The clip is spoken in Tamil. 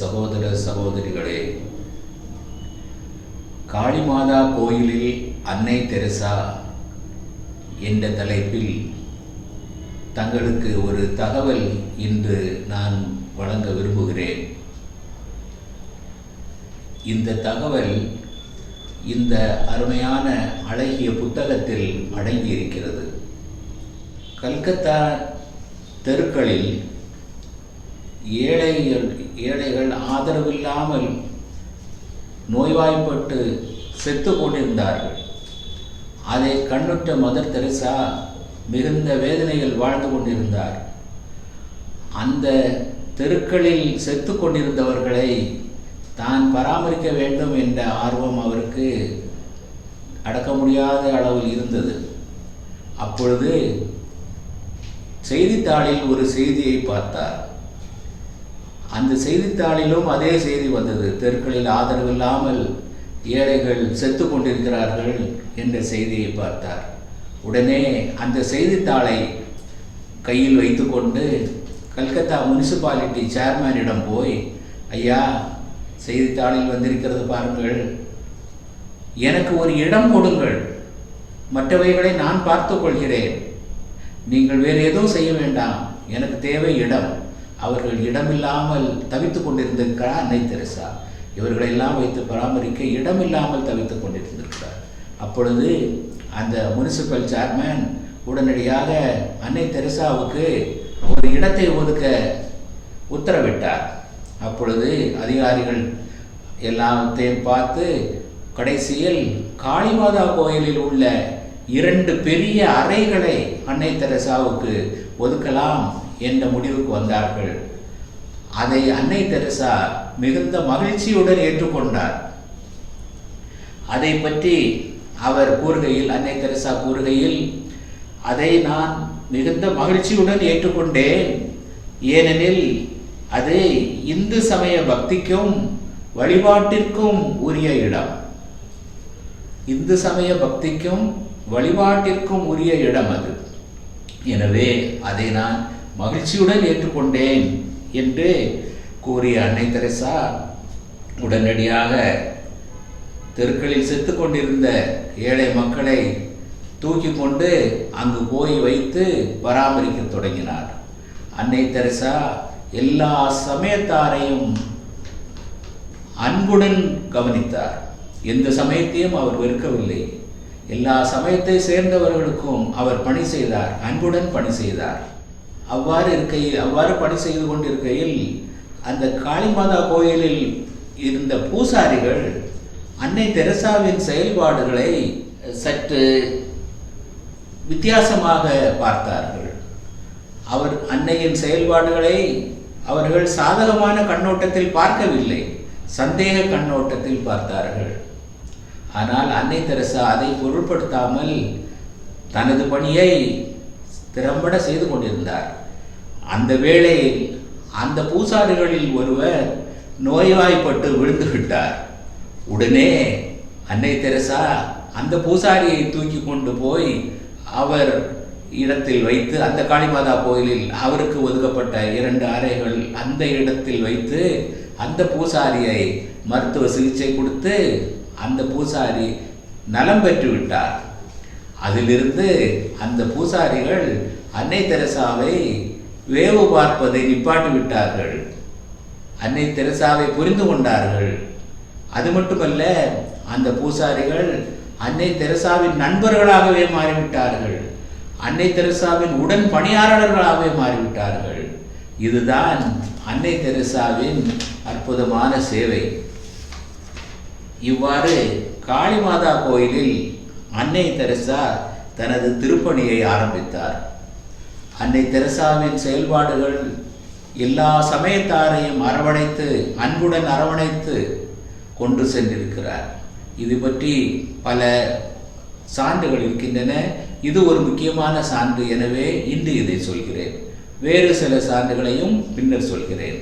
சகோதர சகோதரிகளே காளிமாதா கோயிலில் அன்னை தெரசா என்ற தலைப்பில் தங்களுக்கு ஒரு தகவல் இன்று நான் வழங்க விரும்புகிறேன். இந்த தகவல் இந்த அருமையான அழகிய புத்தகத்தில் அடங்கியிருக்கிறது. கல்கத்தா தெருக்களில் ஏழைகள் ஏழைகள் ஆதரவில்லாமல் நோய்வாய்ப்பட்டு செத்து கொண்டிருந்தார்கள். அதை கண்ணுற்ற மதர் தெரசா மிகுந்த வேதனையில் வாழ்ந்து கொண்டிருந்தார். அந்த தெருக்களில் செத்து கொண்டிருந்தவர்களை தான் பராமரிக்க வேண்டும் என்ற ஆர்வம் அவருக்கு அடக்க முடியாத அளவில் இருந்தது. அப்பொழுது செய்தித்தாளில் ஒரு செய்தியை பார்த்தார். அந்த செய்தித்தாளிலும் அதே செய்தி வந்தது. தெருக்களில் ஆதரவு இல்லாமல் ஏழைகள் செத்து கொண்டிருக்கிறார்கள் என்ற செய்தியை பார்த்தார். உடனே அந்த செய்தித்தாளை கையில் வைத்துக்கொண்டு கல்கத்தா முனிசிபாலிட்டி சேர்மேனிடம் போய் ஐயா செய்தித்தாளில் வந்திருக்கிறது பாருங்கள். எனக்கு ஒரு இடம் கொடுங்கள். மற்றவைகளை நான் பார்த்து கொள்கிறேன். நீங்கள் வேறு எதுவும் செய்ய வேண்டாம். எனக்கு தேவை இடம். அவர்கள் இடமில்லாமல் தவித்து கொண்டிருந்திருக்கிறார் அன்னை தெரசா. இவர்களை எல்லாம் வைத்து பராமரிக்க இடமில்லாமல் தவித்துக் கொண்டிருந்திருக்கிறார். அப்பொழுது அந்த முனிசிபல் சேர்மேன் உடனடியாக அன்னை தெரசாவுக்கு ஒரு இடத்தை ஒதுக்க உத்தரவிட்டார். அப்பொழுது அதிகாரிகள் எல்லாத்தையும் பார்த்து கடைசியில் காளிமாதா கோயிலில் உள்ள இரண்டு பெரிய அறைகளை அன்னை தெரசாவுக்கு ஒதுக்கலாம். என்ற முடிவுக்கு வந்தார்கள். அதை அன்னை தெரசா மிகுந்த மகிழ்ச்சியுடன் ஏற்றுக்கொண்டார். அதை பற்றி அவர் கூறுகையில் அன்னை தெரசா கூறுகையில் அதை நான் மிகுந்த மகிழ்ச்சியுடன் ஏற்றுக்கொண்டேன். ஏனெனில் அது இந்து சமய பக்திக்கும் வழிபாட்டிற்கும் உரிய இடம். இந்து சமய பக்திக்கும் வழிபாட்டிற்கும் உரிய இடம் அது. எனவே அதை நான் மகிழ்ச்சியுடன் ஏற்றுக்கொண்டேன் என்று கூறிய அன்னை தெரசா உடனடியாக தெருக்களில் செத்து கொண்டிருந்த ஏழை மக்களை தூக்கி கொண்டு அங்கு போய் வைத்து பராமரிக்க தொடங்கினார். அன்னை தெரசா எல்லா சமயத்தாரையும் அன்புடன் கவனித்தார். எந்த சமயத்தையும் அவர் வெறுக்கவில்லை. எல்லா சமயத்தை சேர்ந்தவர்களுக்கும் அவர் பணி செய்தார். அன்புடன் பணி செய்தார். அவ்வாறு இருக்கையில் அவ்வாறு பணி செய்து கொண்டிருக்கையில் அந்த காளிமாதா கோயிலில் இருந்த பூசாரிகள் அன்னை தெரசாவின் செயல்பாடுகளை சற்று வித்தியாசமாக பார்த்தார்கள். அவர் அன்னையின் செயல்பாடுகளை அவர்கள் சாதகமான கண்ணோட்டத்தில் பார்க்கவில்லை சந்தேக கண்ணோட்டத்தில் பார்த்தார்கள். ஆனால் அன்னை தெரசா அதை பொருட்படுத்தாமல் தனது பணியை திறம்பட செய்து கொண்டிருந்தார். அந்த வேளையில் அந்த பூசாரிகளில் ஒருவர் நோய்வாய்ப்பட்டு விழுந்து விட்டார். உடனே அன்னை தெரசா அந்த பூசாரியை தூக்கி கொண்டு போய் அவர் இடத்தில் வைத்து அந்த காளிமாதா கோயிலில் அவருக்கு ஒதுக்கப்பட்ட இரண்டு அறைகள் அந்த இடத்தில் வைத்து அந்த பூசாரியை மருத்துவ சிகிச்சை கொடுத்து அந்த பூசாரி நலம் பெற்று விட்டார். அதிலிருந்து அந்த பூசாரிகள் அன்னை தெரசாவை வேவு பார்ப்பதை நிப்பாட்டி விட்டார்கள். அன்னை தெரசாவை புரிந்து கொண்டார்கள். அது மட்டுமல்ல அந்த பூசாரிகள் அன்னை தெரசாவின் நண்பர்களாகவே மாறிவிட்டார்கள். அன்னை தெரசாவின் உடன் பணியாளர்களாகவே மாறிவிட்டார்கள். இதுதான் அன்னை தெரசாவின் அற்புதமான சேவை. இவ்வாறு காளிமாதா கோயிலில் அன்னை தெரசா தனது திருப்பணியை ஆரம்பித்தார். அன்னை தெரசாவின் செயல்பாடுகள் எல்லா சமயத்தாரையும் அரவணைத்து அன்புடன் அரவணைத்து கொண்டு சென்றிருக்கிறார். இது பற்றி பல சான்றுகள் இருக்கின்றன. இது ஒரு முக்கியமான சான்று. எனவே இன்று இதை சொல்கிறேன். வேறு சில சான்றுகளையும் பின்னர் சொல்கிறேன்.